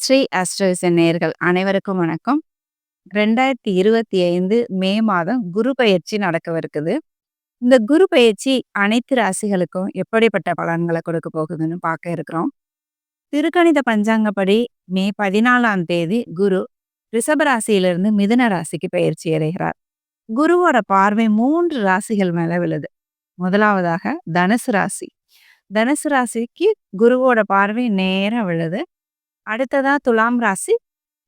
ஸ்ரீ அஸ்ட்ரோசன் நேர்கள் அனைவருக்கும் வணக்கம். 2025 மே மாதம் குரு பயிற்சி நடக்கவிருக்குது. இந்த குரு பயிற்சி அனைத்து ராசிகளுக்கும் எப்படிப்பட்ட பலன்களை கொடுக்க போகுதுன்னு பார்க்க இருக்கிறோம். திருக்கணித பஞ்சாங்கப்படி மே 14ஆம் தேதி குரு ரிஷப ராசியிலிருந்து மிதுன ராசிக்கு பயிற்சி அடைகிறார். குருவோட பார்வை மூன்று ராசிகள் மேல விழுது. முதலாவதாக தனுசு ராசி. தனுசு ராசிக்கு குருவோட பார்வை நேரம் விழுது. அடுத்ததா துலாம் ராசி,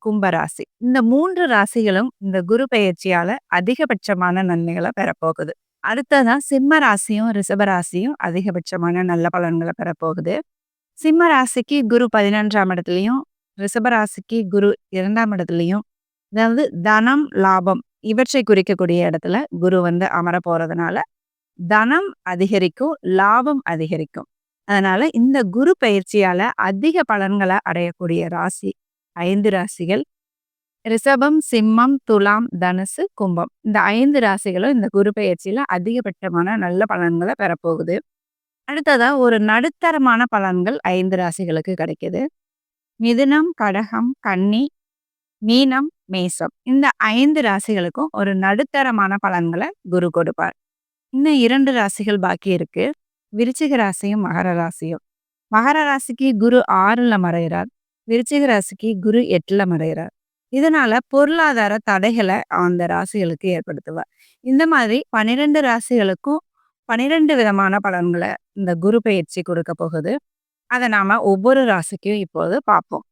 கும்பராசி இந்த மூன்று ராசிகளும் இந்த குரு பயிற்சியால அதிகபட்சமான நன்மைகளை பெறப்போகுது. அடுத்ததா சிம்ம ராசியும், ரிஷபராசியும் அதிகபட்சமான நல்ல பலன்களை பெறப்போகுது. சிம்ம ராசிக்கு குரு பதினொன்றாம் இடத்துலையும் ரிஷபராசிக்கு குரு இரண்டாம் இடத்துலையும் அதாவது தனம், லாபம் இவற்றை குறிக்கக்கூடிய இடத்துல குரு வந்து அமர போறதுனால, தனம் அதிகரிக்கும், லாபம் அதிகரிக்கும். அதனால இந்த குரு பயிற்சியால அதிக பலன்களை அடையக்கூடிய ராசி ஐந்து ராசிகள். ரிஷபம், சிம்மம், துலாம், தனுசு, கும்பம். இந்த ஐந்து ராசிகளும் இந்த குரு பயிற்சியில அதிகபட்சமான நல்ல பலன்களை பெறப்போகுது. அடுத்ததா ஒரு நடுத்தரமான பலன்கள் ஐந்து ராசிகளுக்கு கிடைக்குது. மிதுனம், கடகம், கன்னி, மீனம், மேசம். இந்த ஐந்து ராசிகளுக்கும் ஒரு நடுத்தரமான பலன்களை குரு கொடுப்பார். இன்னும் இரண்டு ராசிகள் பாக்கி இருக்கு. விருச்சிக ராசியும், மகர ராசியும். மகர ராசிக்கு குரு ஆறுல மறையிறார். விருச்சிக ராசிக்கு குரு 8ல மறையிறார். இதனால பொருளாதார தடைகளை அந்த ராசிகளுக்கு ஏற்படுத்துவார். இந்த மாதிரி 12 ராசிகளுக்கும் 12 விதமான பலன்களை இந்த குரு பெயர்ச்சி கொடுக்க போகுது. அதை நாம ஒவ்வொரு ராசிக்கும் இப்போது பார்ப்போம்.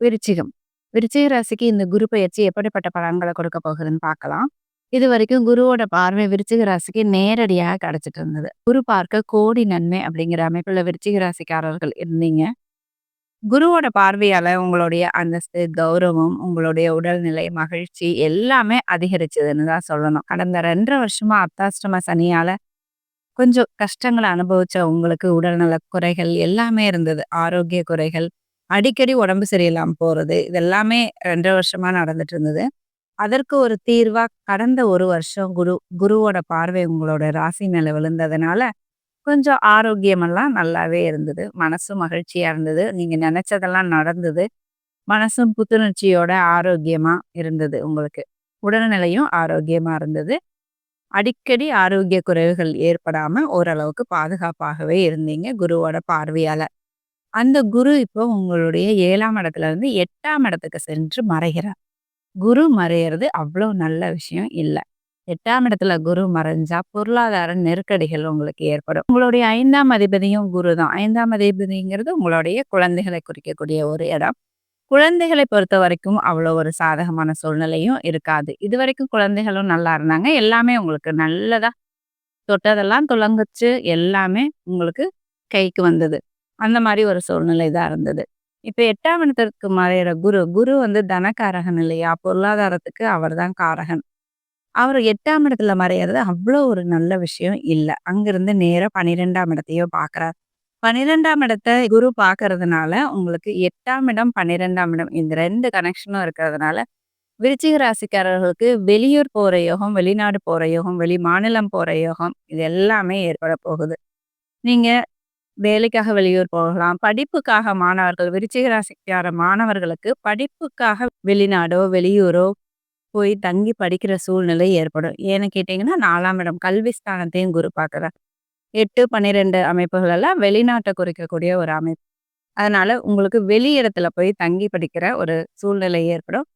விருச்சிகம். விருச்சிக ராசிக்கு இந்த குரு பெயர்ச்சி எப்படிப்பட்ட பலன்களை கொடுக்க போகுதுன்னு பார்க்கலாம். இது வரைக்கும் குருவோட பார்வை விருச்சிக ராசிக்கு நேரடியாக கிடைச்சிட்டு இருந்தது. குரு பார்க்க கோடி நன்மை அப்படிங்கிற அமைப்புல விருச்சிக ராசிக்காரர்கள் இருந்தீங்க. குருவோட பார்வையால உங்களுடைய அந்தஸ்து, கௌரவம், உங்களுடைய உடல்நிலை, மகிழ்ச்சி எல்லாமே அதிகரிச்சதுன்னு தான் சொல்லணும். கடந்த 2 1/2 வருஷமா அர்த்தாஷ்டம சனியால கொஞ்சம் கஷ்டங்களை அனுபவிச்ச உங்களுக்கு உடல்நல குறைகள் எல்லாமே இருந்தது. ஆரோக்கிய குறைகள், அடிக்கடி உடம்பு சரியில்லாமல் போறது, இது எல்லாமே 2 1/2 வருஷமா நடந்துட்டு இருந்தது. அதற்கு ஒரு தீர்வா கடந்த ஒரு வருஷம் குரு குருவோட பார்வை உங்களோட ராசி மேல விழுந்ததுனால, கொஞ்சம் ஆரோக்கியமெல்லாம் நல்லாவே இருந்தது. மனசும் மகிழ்ச்சியா இருந்தது. நீங்க நினச்சதெல்லாம் நடந்தது. மனசும் புத்துணர்ச்சியோட ஆரோக்கியமா இருந்தது உங்களுக்கு. உடல்நிலையும் ஆரோக்கியமா இருந்தது. அடிக்கடி ஆரோக்கிய குறைவுகள் ஏற்படாம ஓரளவுக்கு பாதுகாப்பாகவே இருந்தீங்க குருவோட பார்வையால. அந்த குரு இப்போ உங்களுடைய ஏழாம் இடத்துல இருந்து எட்டாம் இடத்துக்கு சென்று மறைகிறார். குரு மறையிறது அவ்வளோ நல்ல விஷயம் இல்லை எட்டாம் இடத்துல குரு மறைஞ்சா பொருளாதார நெருக்கடிகள் உங்களுக்கு ஏற்படும். உங்களுடைய ஐந்தாம் அதிபதியும் குரு தான். ஐந்தாம் அதிபதிங்கிறது உங்களுடைய குழந்தைகளை குறிக்கக்கூடிய ஒரு இடம். குழந்தைகளை பொறுத்த வரைக்கும் அவ்வளோ ஒரு சாதகமான சூழ்நிலையும் இருக்காது. இது வரைக்கும் குழந்தைகளும் நல்லா இருந்தாங்க. எல்லாமே உங்களுக்கு நல்லதா தொட்டதெல்லாம் துலங்குச்சு. எல்லாமே உங்களுக்கு கைக்கு வந்தது. அந்த மாதிரி ஒரு சூழ்நிலை தான் இருந்தது. இப்ப எட்டாம் இடத்திற்கு மறையிற குரு, குரு வந்து தனகாரகன் இல்லையா? பொருளாதாரத்துக்கு அவர் தான் காரகன். அவர் எட்டாம் இடத்துல மறையறது அவ்வளோ ஒரு நல்ல விஷயம் இல்லை அங்கிருந்து நேராக பன்னிரெண்டாம் இடத்தையும் பார்க்கிறார். 12ஆம் இடத்த குரு பார்க்கறதுனால உங்களுக்கு எட்டாம் இடம், 12ஆம் இடம் இந்த ரெண்டு கனெக்ஷனும் இருக்கிறதுனால, விருச்சிக ராசிக்காரர்களுக்கு வெளியூர் போகிற யோகம், வெளிநாடு போகிற யோகம், வெளி மாநிலம் போகிற யோகம் இது எல்லாமே ஏற்பட போகுது. நீங்கள் வேலைக்காக வெளியூர் போகலாம். படிப்புக்காக மாணவர்கள் விருச்சிக ராசிக்கார மாணவர்களுக்கு படிப்புக்காக வெளிநாடோ, வெளியூரோ போய் தங்கி படிக்கிற சூழ்நிலை ஏற்படும். ஏன்னு கேட்டீங்கன்னா, 4ஆம் இடம் கல்வி ஸ்தானத்தையும் குரு பார்க்கிறார். 8, 12 அமைப்புகள் எல்லாம் வெளிநாட்ட குறிக்கக்கூடிய ஒரு அமைப்பு. அதனால உங்களுக்கு வெளி இடத்துல போய் தங்கி படிக்கிற ஒரு சூழ்நிலை ஏற்படும்.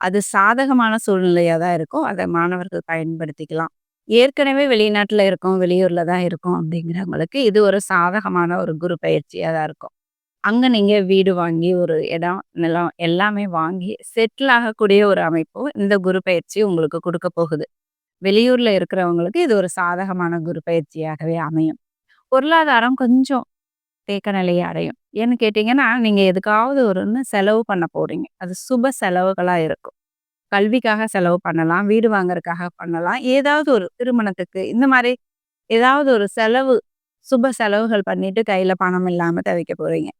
அது சாதகமான சூழ்நிலையா தான் இருக்கும். அத மாணவர்கள் பயன்படுத்திக்கலாம். ஏற்கனவே வெளிநாட்டில் இருக்கோம், வெளியூரில் தான் இருக்கோம் அப்படிங்கிறவங்களுக்கு இது ஒரு சாதகமான ஒரு குரு பயிற்சியாக தான் இருக்கும். அங்கே நீங்கள் வீடு வாங்கி, ஒரு இடம், நிலம் எல்லாமே வாங்கி செட்டில் ஆகக்கூடிய ஒரு அமைப்பு இந்த குரு பயிற்சி உங்களுக்கு கொடுக்க போகுது. வெளியூரில் இருக்கிறவங்களுக்கு இது ஒரு சாதகமான குரு பயிற்சியாகவே அமையும். பொருளாதாரம் கொஞ்சம் தேக்க நிலையை அடையும். ஏன்னு கேட்டிங்கன்னா நீங்கள் எதுக்காவது ஒண்ணு செலவு பண்ண போறீங்க. அது சுப செலவுகளாக இருக்கும். கல்விக்காக செலவு பண்ணலாம், வீடு வாங்குறதுக்காக பண்ணலாம். ஏதாவது ஒரு திருமணத்துக்கு இந்த மாதிரி ஏதாவது ஒரு செலவு, சுப செலவுகள் பண்ணிட்டு கையில பணம் இல்லாம தவிக்க போறீங்க.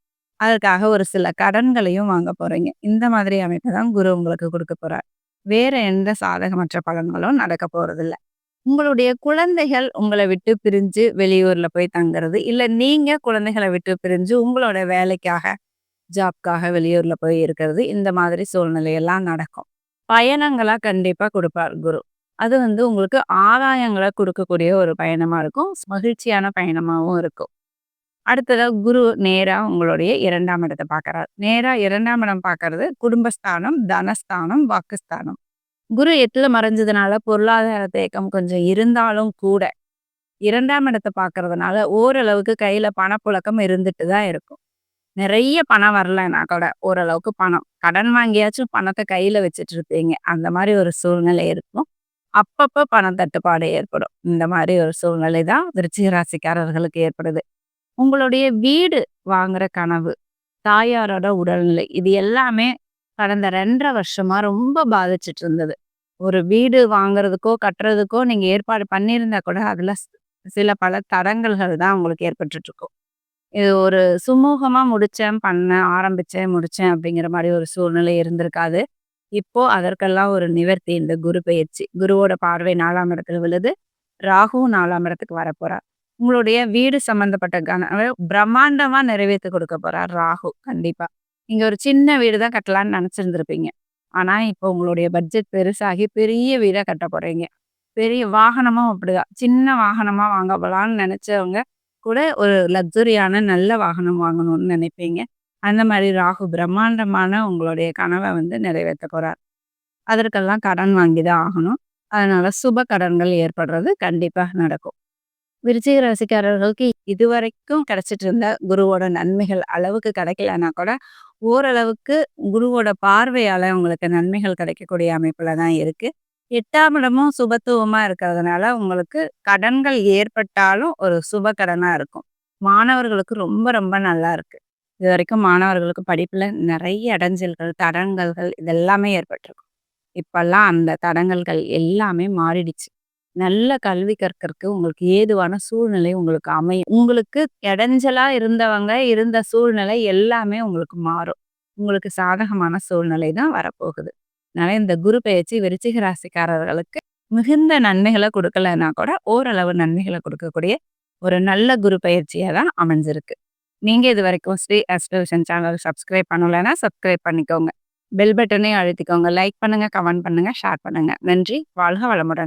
அதற்காக ஒரு சில கடன்களையும் வாங்க போறீங்க. இந்த மாதிரி அமைப்பு தான் குரு உங்களுக்கு கொடுக்க போறார். வேற எந்த சாதகமற்ற பலன்களும் நடக்க போறதில்ல. உங்களுடைய குழந்தைகள் உங்களை விட்டு பிரிஞ்சு வெளியூர்ல போய் தங்குறது, இல்ல நீங்க குழந்தைகளை விட்டு பிரிஞ்சு உங்களோட வேலைக்காக ஜாப்க்காக வெளியூர்ல போய் இருக்கிறது. இந்த மாதிரி சூழ்நிலையெல்லாம் நடக்கும். பயணங்களாக கண்டிப்பாக கொடுப்பார் குரு. அது வந்து உங்களுக்கு ஆதாயங்களை கொடுக்கக்கூடிய ஒரு பயணமாக இருக்கும். மகிழ்ச்சியான பயணமாகவும் இருக்கும். அடுத்ததாக குரு நேராக உங்களுடைய இரண்டாம் இடத்தை பார்க்குறார். நேராக இரண்டாம் இடம் பார்க்கறது குடும்பஸ்தானம், தனஸ்தானம், வாக்குஸ்தானம். குரு எட்டில் மறைஞ்சதுனால பொருளாதார தேக்கம் கொஞ்சம் இருந்தாலும் கூட, இரண்டாம் இடத்தை பார்க்கறதுனால ஓரளவுக்கு கையில் பணப்புழக்கம் இருந்துட்டு தான் இருக்கும். நிறைய பணம் வரலன்னா கூட ஓரளவுக்கு பணம். கடன் வாங்கியாச்சும் பணத்தை கையில வச்சுட்டு இருப்பீங்க. அந்த மாதிரி ஒரு சூழ்நிலை இருக்கும். அப்பப்ப பண தட்டுப்பாடு ஏற்படும். இந்த மாதிரி ஒரு சூழ்நிலை தான் விருச்சிக ராசிக்காரர்களுக்கு ஏற்படுது. உங்களுடைய வீடு வாங்குற கனவு, தாயாரோட உடல்நிலை இது எல்லாமே கடந்த 2 1/2 வருஷமா ரொம்ப பாதிச்சுட்டு இருந்தது. ஒரு வீடு வாங்குறதுக்கோ, கட்டுறதுக்கோ நீங்க ஏற்பாடு பண்ணியிருந்தா கூட அதுல சில பல தடங்கல்கள் தான் உங்களுக்கு ஏற்பட்டுட்டு இருக்கும். இது ஒரு சுமூகமாக முடித்தேன் பண்ணேன், ஆரம்பித்தேன் முடித்தேன் அப்படிங்கிற மாதிரி ஒரு சூழ்நிலை இருந்திருக்காது. இப்போ அதற்கெல்லாம் ஒரு நிவர்த்தி இந்த குரு பயிற்சி குருவோட பார்வை நாலாம் இடத்துல விழுது. ராகுவும் நாலாம் இடத்துக்கு வரப்போறார். உங்களுடைய வீடு சம்மந்தப்பட்ட கனவ பிரம்மாண்டமா நிறைவேற்றி கொடுக்க போறார் ராகு கண்டிப்பா. நீங்க ஒரு சின்ன வீடு தான் கட்டலான்னு நினச்சிருந்துருப்பீங்க ஆனா, இப்போ உங்களுடைய பட்ஜெட் பெருசாகி பெரிய வீடா கட்ட போறீங்க. பெரிய வாகனமும் அப்படிதான். சின்ன வாகனமா வாங்க போலான்னு நினச்சவங்க கூட ஒரு லக்ஸுரியான நல்ல வாகனம் வாங்கணும்னு நினைப்பீங்க அந்த மாதிரி ராகு பிரம்மாண்டமான உங்களுடைய கனவை வந்து நிறைவேற்ற போறார். அதற்கெல்லாம் கடன் வாங்கி தான் ஆகணும். அதனால சுப கடன்கள் ஏற்படுறது கண்டிப்பாக நடக்கும். விருச்சிக ராசிக்காரர்களுக்கு இதுவரைக்கும் கிடைச்சிட்டு இருந்த குருவோட நன்மைகள் அளவுக்கு கிடைக்கலன்னா கூட, ஓரளவுக்கு குருவோட பார்வையால் உங்களுக்கு நன்மைகள் கிடைக்கக்கூடிய அமைப்புல தான் இருக்கு. எட்டாம் இடமும் சுபத்துவமாக இருக்கிறதுனால, உங்களுக்கு கடன்கள் ஏற்பட்டாலும் ஒரு சுப கடனாக இருக்கும். மாணவர்களுக்கு ரொம்ப ரொம்ப நல்லா இருக்கு. இதுவரைக்கும் மாணவர்களுக்கு படிப்பில் நிறைய இடைஞ்சல்கள், தடங்கல்கள் இதெல்லாமே ஏற்பட்டிருக்கும். இப்போல்லாம் அந்த தடங்கல்கள் எல்லாமே மாறிடுச்சு. நல்ல கல்வி கற்கறக்கு உங்களுக்கு ஏதுவான சூழ்நிலை உங்களுக்கு அமையும். உங்களுக்கு இடைஞ்சலா இருந்தவங்க, இருந்த சூழ்நிலை எல்லாமே உங்களுக்கு மாறும். உங்களுக்கு சாதகமான சூழ்நிலை தான் வரப்போகுது. அதனால இந்த குரு பெயர்ச்சி விருச்சிக ராசிக்காரர்களுக்கு மிகுந்த நன்மைகளை கொடுக்கலன்னா கூட, ஓரளவு நன்மைகளை கொடுக்கக்கூடிய ஒரு நல்ல குரு பயிற்சியாக தான் அமைஞ்சிருக்கு. நீங்க இதுவரைக்கும் ஸ்ரீ அஸ்பிரேஷன் சேனல் சப்ஸ்கிரைப் பண்ணலைன்னா சப்ஸ்கிரைப் பண்ணிக்கோங்க. பெல் பட்டனையும் அழுத்திக்கோங்க. லைக் பண்ணுங்க, கமெண்ட் பண்ணுங்க, ஷேர் பண்ணுங்க. நன்றி. வாழ்க வளமுடன்.